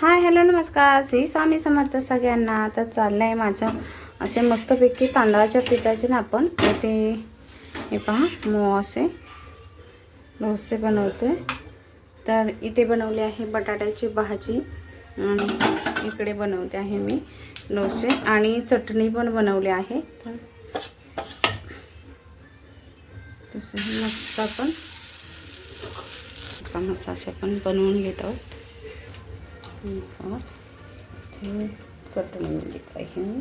Hi hello नमस्कार. श्री स्वामी समर्थ सगळ्यांना. आता चाललं आहे माझं असे मस्तपैकी तांदळाच्या पिठाचे ना आपण. ते हे पहा मो असे डोसे बनवते तर इथे बनवले आहे बटाट्याची भाजी. आणि इकडे बनवते आहे मी डोसे. आणि चटणी पण बनवली आहे. तर तसं मस्त आपण मस्त असे पण बनवून घेत आहोत. इथे चटणी दिली पाहिजे मी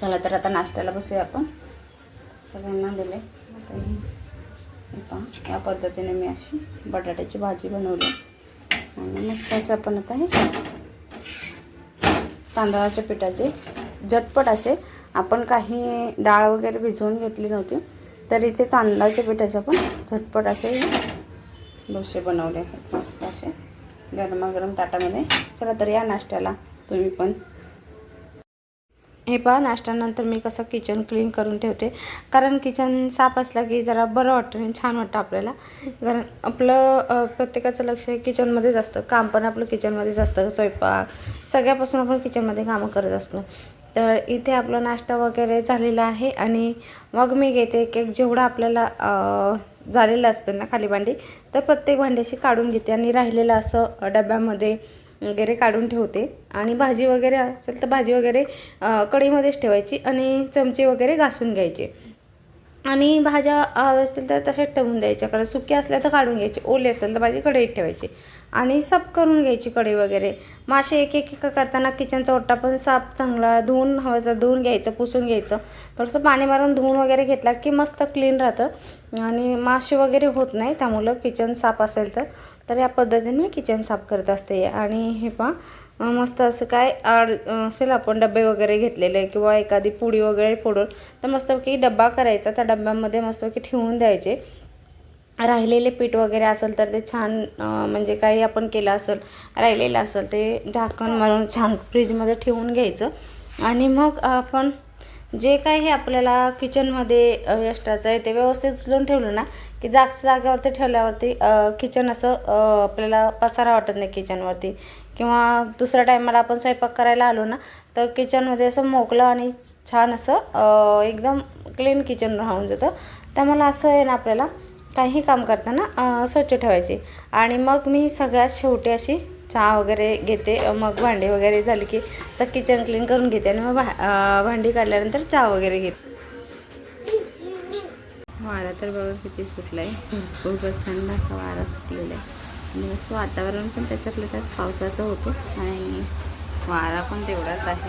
चला तर आता नाश्त्याला बसूया आपण. सगळ्यांना दिले. आता या पद्धतीने मी अशी बटाट्याची भाजी बनवली. आणि मस्त असं आपण आता हे तांदळाच्या पिठाचे झटपट असे आपण काही डाळ वगैरे भिजवून घेतली नव्हती तर इथे तांदळाच्या पिठाचे आपण झटपट असे डोसे बनवले आहेत. मस्त असे. गरमागरम ताटामध्ये. चला तर या नाश्त्याला. तुम्ही पण. हे पहा नाश्त्यानंतर मी कसं किचन क्लीन करून ठेवते. कारण किचन साफ असलं की जरा बरं वाटतं आणि छान वाटतं आपल्याला. कारण आपलं प्रत्येकाचं लक्ष हे किचनमध्येच असतं. काम पण आपलं किचनमध्येच असतं. स्वयंपाक. सगळ्यापासून आपण किचनमध्ये कामं करत असतो. तर इथे आपला नाश्ता वगैरे झालेला आहे आणि मग मी घेते केक जेवढा आपल्याला झालेलं असतं ना खाली भांडी तर प्रत्येक भांड्याशी काढून घेते आणि राहिलेलं असं डब्यामध्ये वगैरे काढून ठेवते. आणि भाजी वगैरे असेल तर भाजी वगैरे कढईमध्येच ठेवायची आणि चमचे वगैरे घासून घ्यायचे. आणि भाज्या हव्या असतील तर तशाच ठेवून द्यायच्या. कारण सुक्या असल्या तर काढून घ्यायची ओले असेल तर भाजी कढईत ठेवायची. आणि साफ करून घ्यायची कढई वगैरे. मासे एक एक एक करताना किचनचा ओटा पण साफ चांगला धुवून हवायचा धुवून घ्यायचं पुसून घ्यायचं. थोडंसं पाणी मारून धुवून वगैरे घेतला की मस्त क्लीन राहतं. आणि मासे वगैरे होत नाही त्यामुळं किचन साफ असेल तर. तर या पद्धतीने मी किचन साफ करत असते. आणि हे पहा मस्त असं काय आड असेल आपण डबे वगैरे घेतलेले किंवा एखादी पुडी वगैरे फोडून तर मस्तपैकी डब्बा करायचा. त्या डब्यामध्ये मस्तपैकी ठेवून द्यायचे. राहिलेले पीठ वगैरे असेल तर ते छान म्हणजे काही आपण केलं असेल राहिलेलं असेल ते झाकण मारून छान फ्रीजमध्ये ठेवून घ्यायचं. आणि मग आपण जे काही हे आपल्याला किचनमध्ये एक्स्ट्राचं आहे ते व्यवस्थित उचलून ठेवलं ना की जागच्या जागेवरती ठेवल्यावरती किचन असं आपल्याला पसारा वाटत नाही किचनवरती किंवा दुसऱ्या टायमाला आपण स्वयंपाक करायला आलो ना तर किचनमध्ये असं मोकलं आणि छान असं एकदम क्लीन किचन राहून जातं. त्यामुळे असं आहे ना आपल्याला काही काम करताना स्वच्छ ठेवायची. आणि मग मी सगळ्यात शेवटी अशी चहा वगैरे घेते. मग भांडी वगैरे झाली की असं किचन क्लीन करून घेते आणि मग भा भांडी काढल्यानंतर चहा वगैरे घेते. वारा तर बघा किती सुटला आहे भरपूर प्रचंड असा वारा सुटलेला आहे. आणि मस्त वातावरण पण त्याच्यातलं त्यात पावसाचं होतं आणि वारा पण तेवढाच आहे.